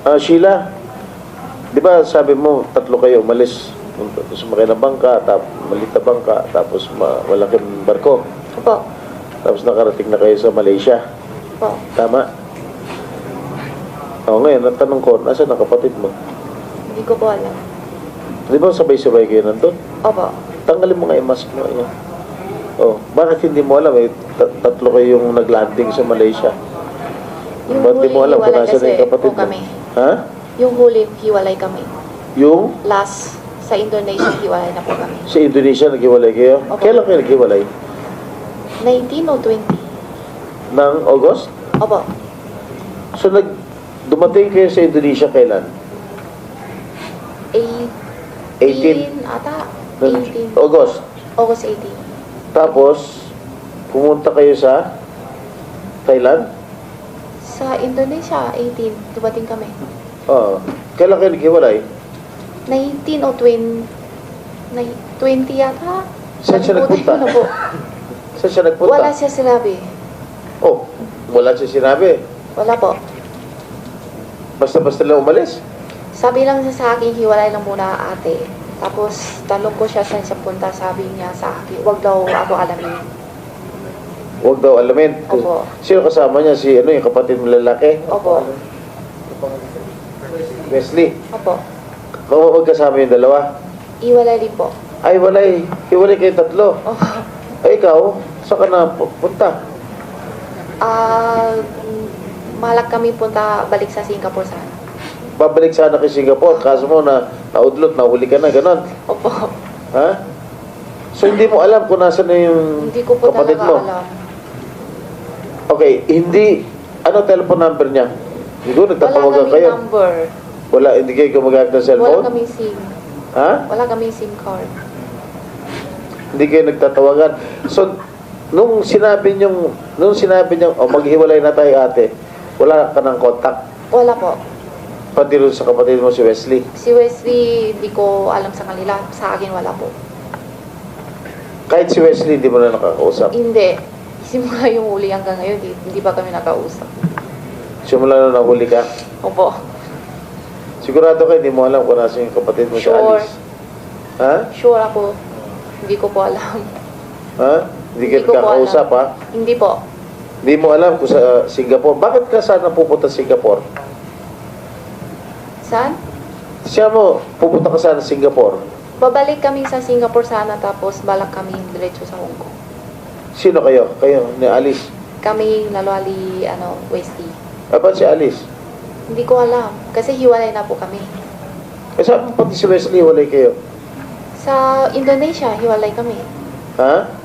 Ah, Sheila, di ba sabi mo, tatlo kayo umalis. Sumakay ng bangka, tap, maliit na bangka, tapos ma malaking barko. Opo. Tapos nakarating na kayo sa Malaysia. Opo. Tama? Oo, ngayon, ang tanong ko, nasa ang kapatid mo? Hindi ko po alam. Di ba sabay-sabay kayo nandun? Opo. Tanggalin mo nga yung mask mo. Ayan. Oh, bakit hindi mo alam? Eh, tat- tatlo kayong naglanding sa Malaysia. Yung Ba't di huli, mo alam kung hiwalay nasa na kasi yung kapatid po mo? kami. Ha? Yung huli, hiwalay kami. Yung Last, sa Indonesia, hiwalay na po kami. sa Indonesia, naghiwalay kayo? Opo. Kailan kayo naghiwalay? 19 o 20? Ng August? Opo. So, nag dumating kayo sa Indonesia kailan? 18 18? ata. Ng 18. August. August 18. Tapos, pumunta kayo sa Thailand? Sa Indonesia, 18. Dumating kami. Oo. Kailan kayo naghiwalay? 19 o 20. Nai- 20 yata. Saan siya nagpunta? na po. Saan siya nagpunta? Wala siya sinabi. Oh, wala siya sinabi. Wala po. Basta-basta lang umalis. Sabi lang niya sa akin, hiwalay lang muna ate. Tapos, tanong ko siya saan siya punta. Sabi niya sa akin, wag daw ako alamin. Huwag daw alamin. Opo. Sino kasama niya? Si ano, yung kapatid mo lalaki? Opo. Wesley. Opo. Kung magkasama yung dalawa. Iwalay din po. Ay, walay. Hiwalay kayo tatlo. Opo. Ay, ikaw, saan ka na pu- punta? Ah, malak kami punta balik sa Singapore sana. Babalik sana kay Singapore. Kaso mo na naudlot, nahuli ka na, ganon. Opo. Ha? So, hindi mo alam kung nasa na yung Hindi ko po kapatid talaga mo? alam. Okay, hindi. Ano telephone number niya? Siguro Wala nagtatawagan kami kayo. number. Wala, hindi kayo gumagamit ng Wala cellphone? kami SIM. Ha? Wala kami SIM card. Hindi kayo nagtatawagan. So, nung sinabi niyong, nung sinabi niyong, oh, maghiwalay na tayo ate, wala ka ng contact. Wala po. Pati rin sa kapatid mo si Wesley. Si Wesley, hindi ko alam sa kanila. Sa akin, wala po. Kahit si Wesley, hindi mo na nakakausap. Hindi. Simula yung huli hanggang ngayon, di- hindi pa kami nakausap. Simula na nahuli ka. Opo. Sigurado ka, hindi mo alam kung nasa yung kapatid mo si Sure. Alice. Ha? Sure ako. Hindi ko po alam. Ha? Hindi ka Hindi ko po nagkakausap, ha? Hindi po. Hindi mo alam kung sa Singapore. Bakit ka sana pupunta sa Singapore? Saan? Siya mo, pupunta ka sana sa Singapore. Babalik kami sa Singapore sana tapos balak kami diretso sa Hong Kong. Sino kayo? Kayo, ni Alice. Kami nalwali, ano, Westie. Ah, ba't si Alice? Hindi ko alam. Kasi hiwalay na po kami. Kasi pati si Wesley, walay kayo. Sa Indonesia, hiwalay kami. Ha?